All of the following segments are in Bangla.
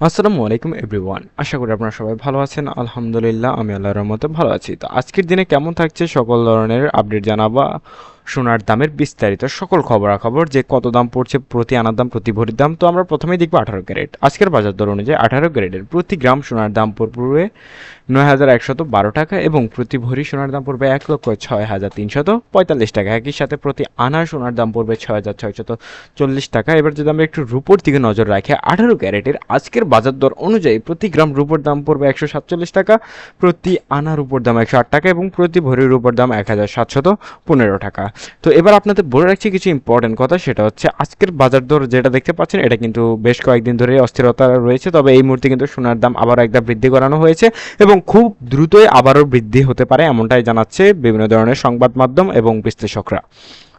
আসসালামু আলাইকুম, এভরিওয়ান। আশা করি আপনারা সবাই ভালো আছেন। আলহামদুলিল্লাহ, আমি আল্লাহর রহমতে ভালো আছি। তো আজকের দিনে কেমন থাকছে সকল ধরনের আপডেট জানাব? সোনার দামের বিস্তারিত সকল খবরাখবর যে কত দাম পড়ছে প্রতি আনার দাম, প্রতি ভরির দাম, তো আমরা প্রথমেই দেখব আঠারো ক্যারেট। আজকের বাজার দর অনুযায়ী আঠারো ক্যারেটের প্রতি গ্রাম সোনার দাম পড়বে নয় হাজার একশত বারো টাকা এবং প্রতি ভরি সোনার দাম পড়বে এক লক্ষ ছয় হাজার তিনশত পঁয়তাল্লিশ টাকা। একই সাথে প্রতি আনা সোনার দাম পড়বে ছয় হাজার ছয়শত চল্লিশ টাকা। এবার যদি আমরা একটু রুপোর দিকে নজর রাখি, আঠারো ক্যারেটের আজকের বাজার দর অনুযায়ী প্রতি গ্রাম রুপোর দাম পড়বে একশো সাতচল্লিশ টাকা, প্রতি আনার উপর দাম একশো আট টাকা এবং প্রতি ভরির উপর দাম এক হাজার সাতশত পনেরো টাকা। তো এবার আপনাদের বলে রাখছি কিছু ইম্পর্টেন্ট কথা, সেটা হচ্ছে আজকের বাজার দর যেটা দেখতে পাচ্ছেন, এটা কিন্তু বেশ কয়েকদিন ধরে অস্থিরতা রয়েছে, তবে এই মুহূর্তে কিন্তু সোনার দাম আবার একদম বৃদ্ধি করানো হয়েছে এবং খুব দ্রুতই আবারও বৃদ্ধি হতে পারে, এমনটাই জানাচ্ছে বিভিন্ন ধরনের সংবাদ মাধ্যম এবং বিশ্লেষকরা।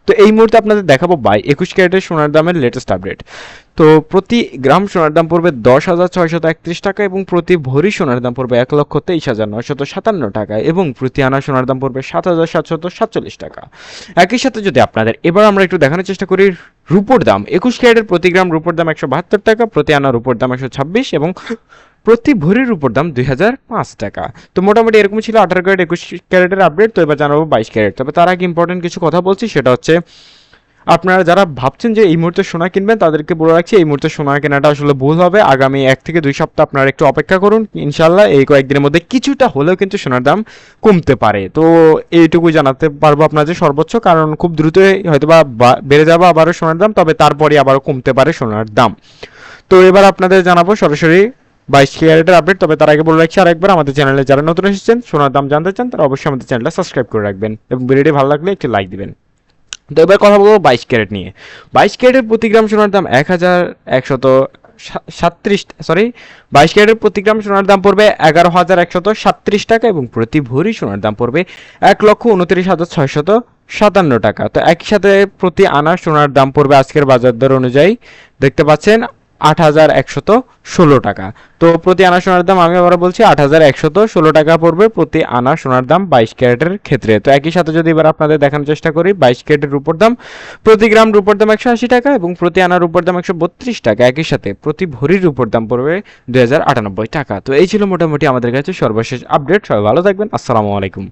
তো এই মুহূর্তে আপনাদের দেখাবো বাই একুশ ক্যারেটের সোনার দামের লেটেস্ট আপডেট তো প্রতি গ্রাম সোনার দাম পড়বে দশ হাজার ছয়শত একত্রিশ টাকা এবং প্রতি ভরি সোনার দাম পড়বে এক লক্ষ তেইশ হাজার নয়শত সাতান্ন টাকা এবং প্রতি আনা সোনার দাম পড়বে সাত হাজার সাতশত সাতচল্লিশ টাকা। একই সাথে যদি আপনাদের এবার আমরা একটু দেখানোর চেষ্টা করি রুপোর দাম, একুশ ক্যারেটের প্রতি গ্রাম রুপোর দাম একশো বাহাত্তর টাকা, প্রতি আনা রুপোর দাম একশো ছাব্বিশ এবং প্রতি ভরির উপর দাম দুই হাজার পাঁচ টাকা। তো মোটামুটি এরকম ছিল আঠারো ক্যারেট, একুশ ক্যারেটের আপডেট তো এবার জানাব বাইশ ক্যারেট। তবে তার আগে ইম্পর্টেন্ট কিছু কথা বলছি, সেটা হচ্ছে আপনারা যারা ভাবছেন যে এই মুহূর্তে সোনা কিনবেন, তাদেরকে বলে রাখছি, এই মুহূর্তে সোনা কেনাটা আসলে ভুল হবে। আগামী এক থেকে দুই সপ্তাহ আপনারা একটু অপেক্ষা করুন। ইনশাল্লাহ এই কয়েকদিনের মধ্যে কিছুটা হলেও কিন্তু সোনার দাম কমতে পারে। তো এইটুকু জানাতে পারব আপনার যে সর্বোচ্চ, কারণ খুব দ্রুতই হয়তো বা বা- বেড়ে যাবে আবারও সোনার দাম, তবে তারপরে আবারও কমতে পারে সোনার দাম। তো এবার আপনাদের জানাব সরাসরি বাইশ ক্যারেটের আপডেট, তবে তার আগে বলে রাখছি আরেকবার, আমাদের চ্যানেলে যারা নতুন এসেছেন, সোনার দাম জানতে চান, তারা অবশ্যই আমাদের চ্যানেলটা সাবস্ক্রাইব করে রাখবেন এবং ভিডিওটি ভালো লাগলে একটি লাইক দিবেন। তো এবার কথা বলব বাইশ ক্যারেট নিয়ে। বাইশ ক্যারেটের প্রতি গ্রাম সোনার দাম এক হাজার একশত সাতত্রিশ সরি বাইশ ক্যারেটের প্রতি গ্রাম সোনার দাম পড়বে এগারো হাজার একশত সাতত্রিশ টাকা এবং প্রতি ভরি সোনার দাম পড়বে এক লক্ষ উনত্রিশ হাজার ছয়শত সাতান্ন টাকা। তো একই সাথে প্রতি আনা সোনার দাম পড়বে আজকের বাজার দর অনুযায়ী। দেখতে পাচ্ছেন আট হাজার একশত ষোলো টাকা। তো প্রতি আনা সোনার দাম আমি আবার বলছি, আট হাজার একশত ষোলো টাকা পড়বে প্রতি আনা সোনার দাম বাইশ ক্যারেটের ক্ষেত্রে। তো একই সাথে যদি এবার আপনাদের দেখানোর চেষ্টা করি, বাইশ ক্যারেটের রূপর দাম প্রতি গ্রাম রূপর দাম একশো আশি টাকা এবং প্রতি আনার রূপর দাম একশো বত্রিশ টাকা। একই সাথে প্রতি ভরির রূপর দাম পড়বে দুই হাজার আটানব্বই টাকা। তো এই ছিল মোটামুটি আমাদের কাছে সর্বশেষ আপডেট। সবাই ভালো থাকবেন। আসসালামু আলাইকুম।